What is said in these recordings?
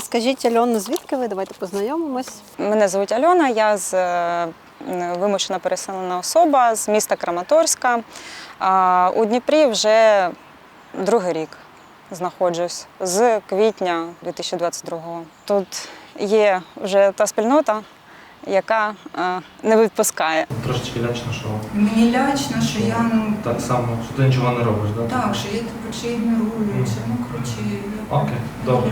Скажіть, Альоно, звідки ви? Давайте познайомимось. Мене звуть Альона, я з е, вимушено переселена особа з міста Краматорська. У Дніпрі вже другий рік знаходжусь з квітня 2022-го. Тут є вже та спільнота, яка е, не відпускає. Трошечки лячно, що Мені лячно, що я ну так само, що ти нічого не робиш, да? так, що я типу чи ігнорую, чи ну коротше. Окей, добре.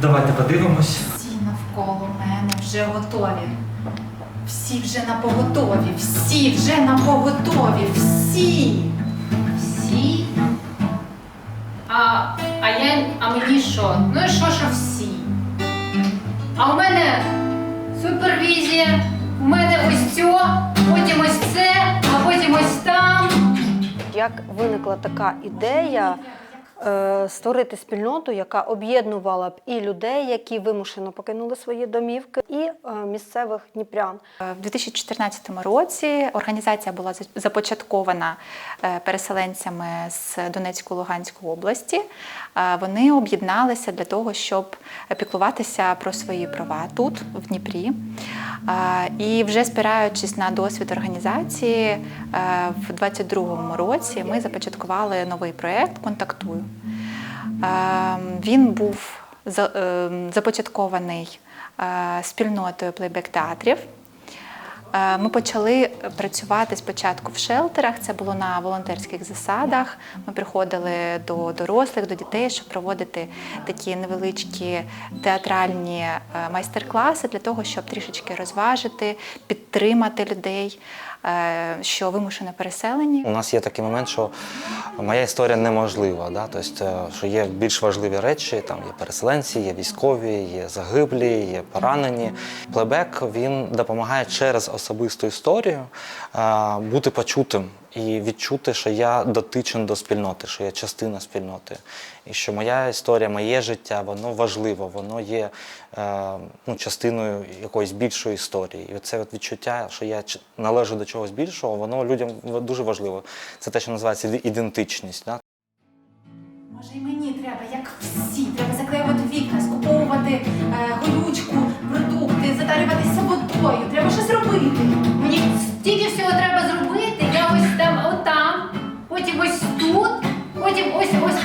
Давайте подивимось. Всі навколо мене вже готові. Всі вже на поготові, всі вже на поготові, всі. Всі? А, а я. А мені що? Ну і що, що всі? А у мене супервізія, у мене ось цьо, потім ось це, а потім ось там. Як виникла така ідея створити спільноту, яка об'єднувала б і людей, які вимушено покинули свої домівки, і е, місцевих дніпрян. В 2014 році організація була за- започаткована е, переселенцями з Донецької Луганської області. Е, Вони об'єдналися для того, щоб піклуватися про свої права тут, в Дніпрі. Е, І вже спираючись на досвід організації, е, в 2022 році ми започаткували новий проєкт Контактую. Е, Він був е, започаткований е, спільнотою плейбек-театрів. Е, Ми почали працювати спочатку в шелтерах. Це було на волонтерських засадах. Ми приходили до дорослих, до дітей, щоб проводити такі невеличкі театральні е, майстер-класи для того, щоб трішечки розважити, підтримати людей, е, що вимушено переселені. У нас є такий момент, що моя історія неможлива. Да? Тобто, е, що є більш важливі речі, там є переселенці, є військові, є загиблі, є поранені. Плебек він допомагає через особисту історію е, бути почутим і відчути, що я дотичен до спільноти, що я частина спільноти. І що моя історія, моє життя, воно важливо, воно є е, ну, частиною якоїсь більшої історії. І це от відчуття, що я належу до чогось більшого, воно людям дуже важливо. Це те, що називається ідентичність. Да? Може, і мені треба, як всі, треба заклеювати вікна, скуповувати е, горючку, продукти, затарюватися водою. Треба щось робити.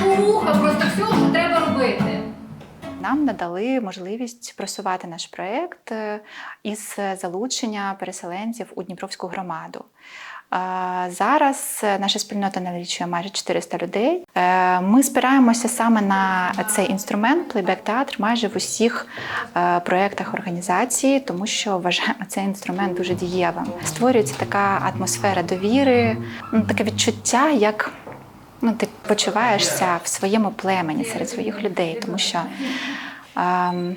Ось просто всього, що треба робити. Нам надали можливість просувати наш проєкт е, із залучення переселенців у Дніпровську громаду. Е, Зараз наша спільнота налічує майже 400 людей. Е, Ми спираємося саме на цей інструмент плейбек-театр майже в усіх проєктах організації, тому що вважаємо цей інструмент дуже дієвим. Створюється така атмосфера довіри, таке відчуття, як ну, ти почуваєшся в своєму племені серед своїх людей, тому що ем,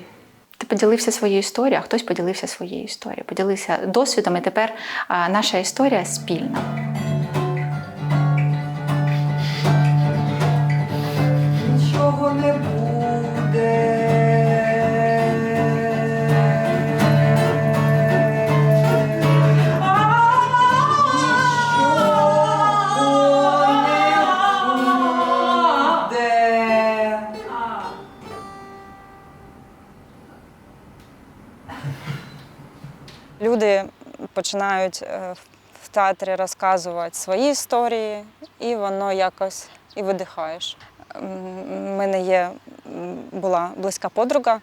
ти поділився своєю історією, а хтось поділився своєю історією, поділився досвідом, і тепер е, наша історія спільна. Люди починають е, в театрі розказувати свої історії, і воно якось і видихаєш. У мене є була близька подруга.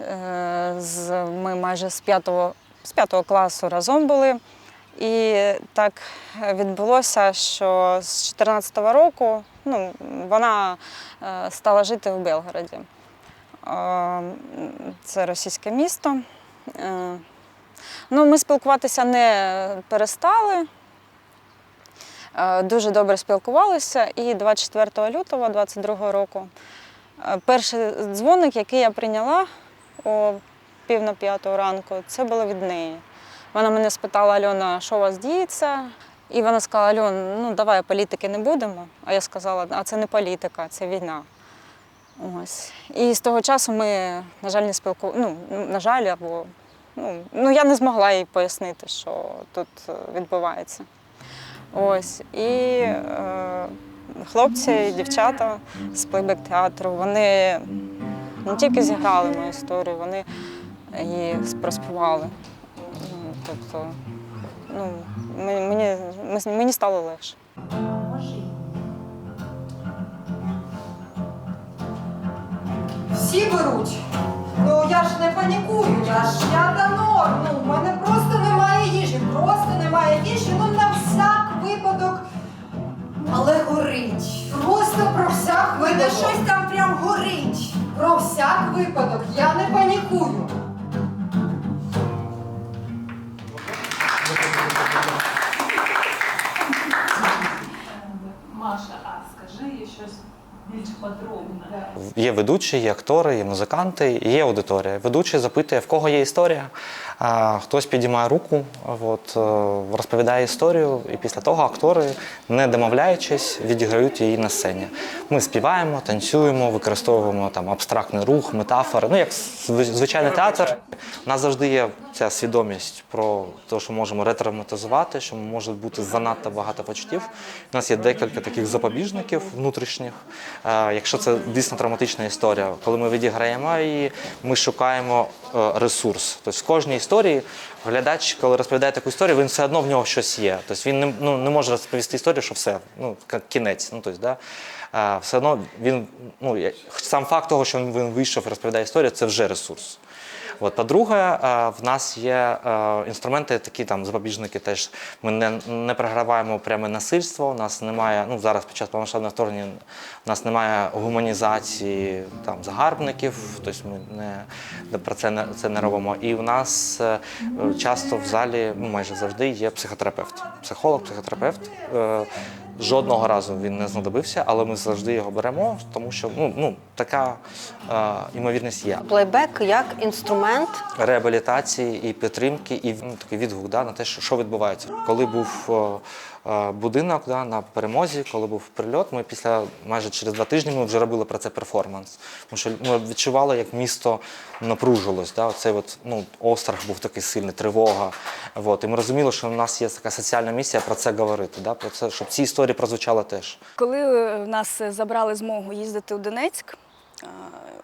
е, з- Ми майже з п'ятого з п'ятого класу разом були. І так відбулося, що з 14-го року ну, вона е, стала жити в Белгороді. Це російське місто. Ну, ми спілкуватися не перестали. Е, Дуже добре спілкувалися. І 24 лютого 22 року е, перший дзвоник, який я прийняла о пів на п'яту ранку, це було від неї. Вона мене спитала, Альона, що у вас діється? І вона сказала, Альон, ну давай політики не будемо. А я сказала, а це не політика, це війна. Ось. І з того часу ми, на жаль, не спілкувалися. Ну, на жаль, або ну, ну, я не змогла їй пояснити, що тут е, відбувається. Ось. І е, хлопці, дівчата з плейбек театру, вони не тільки зіграли мою історію, вони її проспівали. Тобто, ну, мені, мені стало легше. Всі беруть. Ну я ж не панікую, я ж я та норм. Ну, в мене просто немає їжі, просто немає їжі, ну на всяк випадок. Але горить. Просто про всяк випадок. Мене щось там прям горить. Про всяк випадок. Я не панікую. Маша, а скажи їй щось більш. Є ведучі, є актори, є музиканти, є аудиторія. Ведучий запитує, в кого є історія. А, хтось підіймає руку, от, е, розповідає історію, і після того актори, не домовляючись, відіграють її на сцені. Ми співаємо, танцюємо, використовуємо там абстрактний рух, метафори. Ну, як звичайний театр. У нас завжди є ця свідомість про те, що можемо ретравматизувати, що може бути занадто багато почуттів. У нас є декілька таких запобіжників внутрішніх. Якщо це дійсно травматична історія, коли ми відіграємо її, ми шукаємо е, ресурс. Тобто в кожній історії глядач, коли розповідає таку історію, він все одно в нього щось є. Тобто він не, ну, не може розповісти історію, що все, ну, кінець. Ну, тобто, да? Все одно він, ну, сам факт того, що він вийшов і розповідає історію, це вже ресурс. От, по-друге, е, в нас є е, інструменти, такі там запобіжники. Теж ми не, не програваємо пряме насильство. У нас немає, ну зараз під час повномасштабного вторгнення у нас немає гуманізації там загарбників. Тобто ми не про це не це не робимо. І в нас е, часто в залі, ну майже завжди є психотерапевт, психолог, психотерапевт. Жодного разу він не знадобився, але ми завжди його беремо, тому що ну, ну така е, ймовірність є Плейбек як інструмент реабілітації і підтримки, і ну, такий відгук да, на те, що, що відбувається. Коли був е, е, будинок да, на перемозі, коли був прильот, ми після майже через два тижні ми вже робили про це перформанс. Тому що ми відчували, як місто напружилось. Да, оцей от, ну, острах був такий сильний, тривога. От, і ми розуміли, що в нас є така соціальна місія про це говорити, да, про це, щоб ці історії прозвучали теж. Коли е, в нас забрали змогу їздити у Донецьк, е,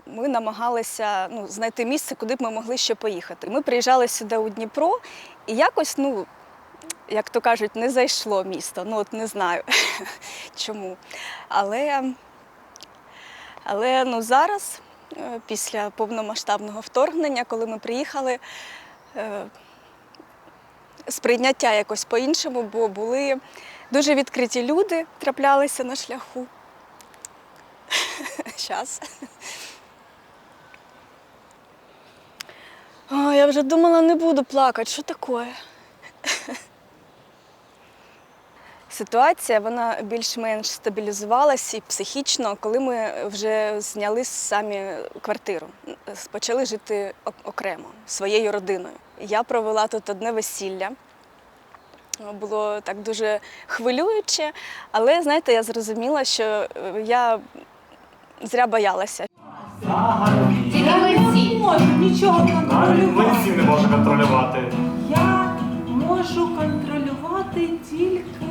ми намагалися ну, знайти місце, куди б ми могли ще поїхати. Ми приїжджали сюди у Дніпро, і якось, ну, як то кажуть, не зайшло місто. Ну, от не знаю чому. Але, але ну, зараз, е, після повномасштабного вторгнення, коли ми приїхали, е, сприйняття якось по-іншому, бо були дуже відкриті люди, траплялися на шляху. Щас. О, я вже думала, не буду плакати. Що таке? Ситуація вона більш-менш стабілізувалась і психічно, коли ми вже зняли самі квартиру, почали жити окремо своєю родиною. Я провела тут одне весілля. Було так дуже хвилююче, але знаєте, я зрозуміла, що е, я зря боялася. Тільки митці. можу нічого контролювати. Ми не може контролювати. Я можу контролювати тільки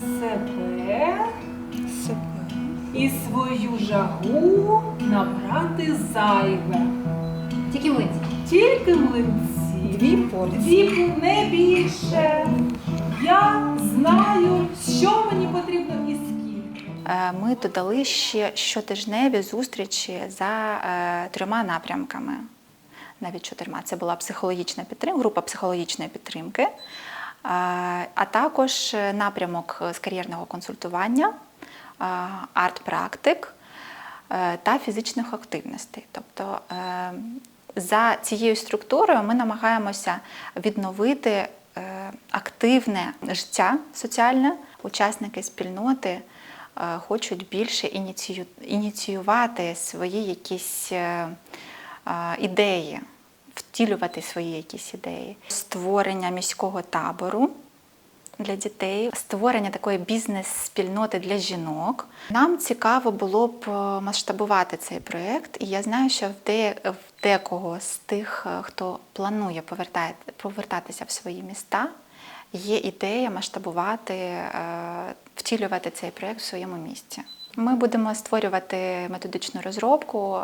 себе і свою жагу набрати зайве. Тільки митці. Тільки млинці. Дві порції. Дві не більше. Я знаю, що мені потрібно і скільки. Е, Ми додали ще щотижневі зустрічі за е, трьома напрямками. Навіть чотирма. Це була психологічна підтримка, група психологічної підтримки, е, а також напрямок з кар'єрного консультування, арт-практик та фізичних активностей. Тобто за цією структурою ми намагаємося відновити е, активне життя соціальне. Учасники спільноти е, хочуть більше ініцію- ініціювати свої якісь е, ідеї, втілювати свої якісь ідеї. Створення міського табору для дітей, створення такої бізнес-спільноти для жінок. Нам цікаво було б е, масштабувати цей проєкт, і я знаю, що в, де, в декого з тих, е, хто планує повертати, повертатися в свої міста, є ідея масштабувати, е, втілювати цей проєкт в своєму місті. Ми будемо створювати методичну розробку.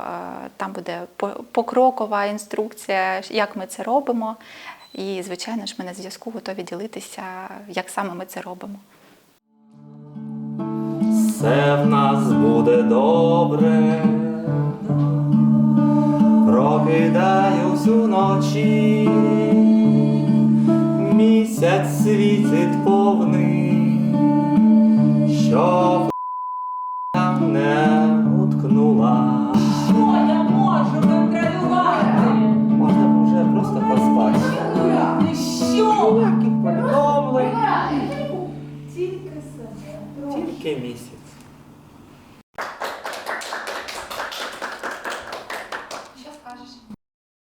Там буде по- покрокова інструкція, як ми це робимо. І, звичайно ж, ми на зв'язку готові ділитися, як саме ми це робимо. Все в нас буде добре. Прокидаюсь уночі, місяць світить повний, щоб там не що? Ніяких